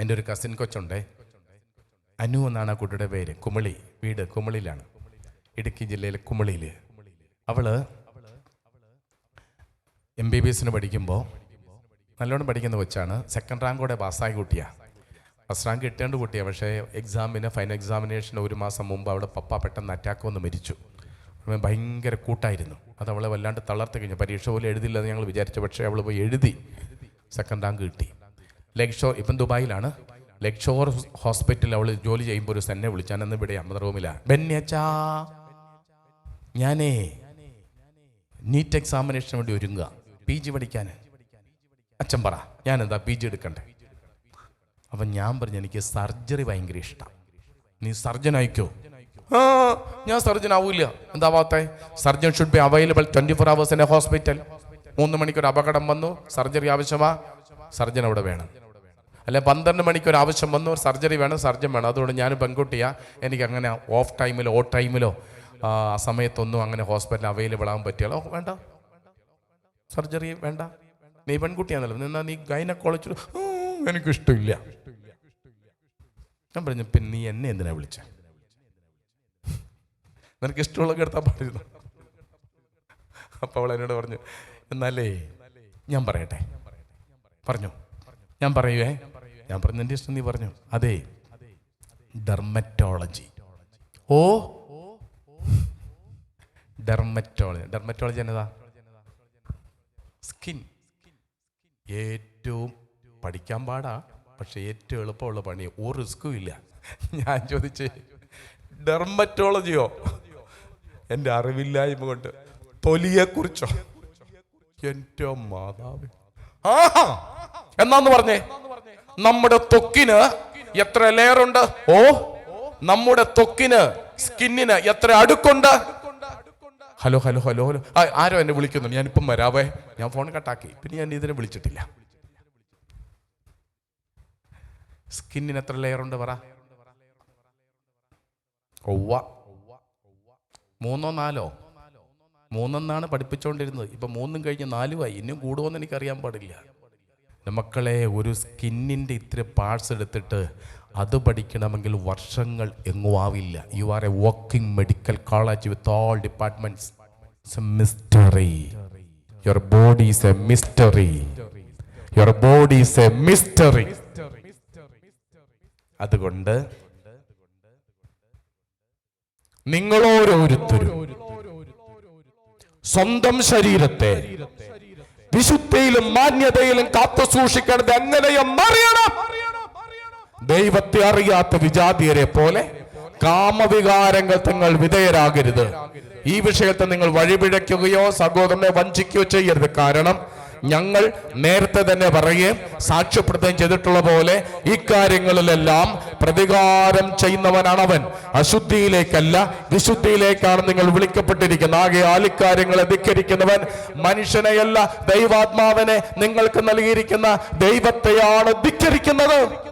എന്റെ ഒരു കസിൻ കൊച്ചുണ്ടേ. അനു എന്നാണ് ആ കുട്ടിയുടെ പേര്. കുമളി. വീട് കുമളിയിലാണ്. ഇടുക്കി ജില്ലയിലെ കുമളിയിൽ. അവൾ എം ബി ബി എസിന് പഠിക്കുമ്പോൾ നല്ലോണം പഠിക്കുന്ന കൊച്ചാണ്. സെക്കൻഡ് റാങ്കോടെ പാസ്സായ കുട്ടിയാണ് ഫസ്റ്റ് റാങ്ക് കിട്ടേണ്ട കുട്ടിയാണ് പക്ഷേ എക്സാമിന് ഫൈനൽ എക്സാമിനേഷന് ഒരു മാസം മുമ്പ് അവിടെ പപ്പ പെട്ടെന്ന് അറ്റാക്ക് വന്ന് മരിച്ചു. ഭയങ്കര കൂട്ടായിരുന്നു. അത് അവളെ വല്ലാണ്ട് തളർത്തി കഴിഞ്ഞു. പരീക്ഷ പോലും എഴുതില്ലെന്ന് ഞങ്ങൾ വിചാരിച്ചു. പക്ഷേ അവൾ പോയി എഴുതി. സെക്കൻഡ് റാങ്ക് കിട്ടി. ലെഗ് ഷോ ഇപ്പം ദുബായിലാണ്. ലെഗ് ഷോർ ഹോസ്പിറ്റലിൽ അവൾ ജോലി ചെയ്യുമ്പോൾ ഒരു സെന്നെ വിളിച്ചാൻ അന്ന് ഇവിടെ അമ്മ റൂമിലാണ് ബെന്നച്ചാ ഞാനേ നീറ്റ് എക്സാമിനേഷന് വേണ്ടി ഒരുങ്ങുക. പി ജി പഠിക്കാൻ. അച്ഛൻ പറ ഞാനെന്താ പി ജി എടുക്കണ്ടേ? അപ്പം ഞാൻ പറഞ്ഞു എനിക്ക് സർജറി ഭയങ്കര ഇഷ്ടം. നീ സർജൻ ആയിക്കോ? ആ ഞാൻ സർജൻ ആവൂല എന്താവാത്തെ surgeon should be available twenty four hours in hospital മൂന്ന് മണിക്കൊരു അപകടം വന്നു. സർജറി ആവശ്യമാ. സർജൻ അവിടെ വേണം. അല്ലെ പന്ത്രണ്ട് മണിക്കൊരു ആവശ്യം വന്നു ഒരു സർജറി വേണം സർജൻ വേണം. അതുകൊണ്ട് ഞാൻ പെൺകുട്ടിയാ. എനിക്ക് അങ്ങനെ ഓഫ് ടൈമിലോ ഓ ടൈമിലോ ആ സമയത്തൊന്നും അങ്ങനെ ഹോസ്പിറ്റൽ അവൈലബിൾ ആകാൻ പറ്റിയാലോ വേണ്ട. സർജറി വേണ്ട. നീ പെൺകുട്ടിയാണല്ലോ നിന്നാ നീ ഗൈനക്കോളജ് എനിക്കിഷ്ടമില്ല ഞാൻ പറഞ്ഞു പിന്നെ നീ എന്നെ എന്തിനാ വിളിച്ച? നിനക്ക് ഇഷ്ടമുള്ള എടുത്താൽ പാടില്ല അപ്പോൾ അവൾ എന്നോട് പറഞ്ഞു എന്നാലേ ഞാൻ പറയട്ടെ. പറഞ്ഞു. ഞാൻ പറയുവേ ഞാൻ പറഞ്ഞു എന്റെ ഇഷ്ടം നീ പറഞ്ഞു. അതെ ഡെർമറ്റോളജി ഓ ഡെർമറ്റോളജി ഡെർമറ്റോളജി എന്നതാ? സ്കിൻ ഏറ്റവും പഠിക്കാൻ പാടാ പക്ഷെ ഏറ്റവും എളുപ്പമുള്ള പണി. ഒരു റിസ്ക്കും ഇല്ല. ഞാൻ ചോദിച്ചു ഡെർമറ്റോളജിയോ എന്റെ അറിവില്ലായ്മ കൊണ്ട്. തൊലിയെക്കുറിച്ചോ? എന്റെ മാതാവ്. ആഹാ എന്നാന്ന് പറഞ്ഞേ? നമ്മുടെ ത്വക്കിന് എത്ര ലെയർ ഉണ്ട് ഓ നമ്മുടെ ത്വക്കിന് സ്കിന്നിന് എത്ര അടുക്കുണ്ട്? Hello hello hello hello. ആരോ എന്നെ വിളിക്കുന്നു? ഞാനിപ്പം വരാവേ. ഞാൻ ഫോൺ കട്ടാക്കി. പിന്നെ ഞാൻ ഇതിനെ വിളിച്ചിട്ടില്ല. സ്കിന്നിന് എത്ര ലെയർ ഉണ്ട് പറ. ഒവ്വ. മൂന്നോ നാലോ? മൂന്നെന്നാണ് പഠിപ്പിച്ചുകൊണ്ടിരുന്നത് ഇപ്പൊ മൂന്നും കഴിഞ്ഞ് നാലുമായി. ഇനിയും കൂടുമെന്ന് എനിക്കറിയാൻ പാടില്ല. മക്കളെ ഒരു സ്കിന്നിന്റെ ഇത്ര പാർട്സ് എടുത്തിട്ട് അത് പഠിക്കണമെങ്കിൽ വർഷങ്ങൾ എങ്ങും ആവില്ല. You are a working medical college with all departments mystery your body is a mystery your body is a mystery അതുകൊണ്ട് നിങ്ങളോരോരുത്തരും സ്വന്തം ശരീരത്തെ വിശുദ്ധയിലും മാന്യതയിലും കാത്തു സൂക്ഷിക്കേണ്ടത് എങ്ങനെയും അറിയണം. ദൈവത്തെ അറിയാത്ത വിജാതിയരെ പോലെ കാമവികാരങ്ങൾ നിങ്ങൾ വിധേയരാകരുത്. ഈ വിഷയത്തെ നിങ്ങൾ വഴിപിഴയ്ക്കുകയോ സഹോദരനെ വഞ്ചിക്കുകയോ ചെയ്യരുത്. കാരണം ഞങ്ങൾ നേരത്തെ തന്നെ പറയുകയും സാക്ഷ്യപ്പെടുത്തുകയും ചെയ്തിട്ടുള്ള പോലെ ഇക്കാര്യങ്ങളിലെല്ലാം പ്രതികാരം ചെയ്യുന്നവനാണ് അവൻ അശുദ്ധിയിലേക്കല്ല വിശുദ്ധിയിലേക്കാണ് നിങ്ങൾ വിളിക്കപ്പെട്ടിരിക്കുന്നത്. ആകെ ആലിക്കാര്യങ്ങളെ ധിക്കരിക്കുന്നവൻ മനുഷ്യനെയല്ല ദൈവാത്മാവിനെ നിങ്ങൾക്ക് നൽകിയിരിക്കുന്ന ദൈവത്തെയാണ് ധിക്കരിക്കുന്നത്.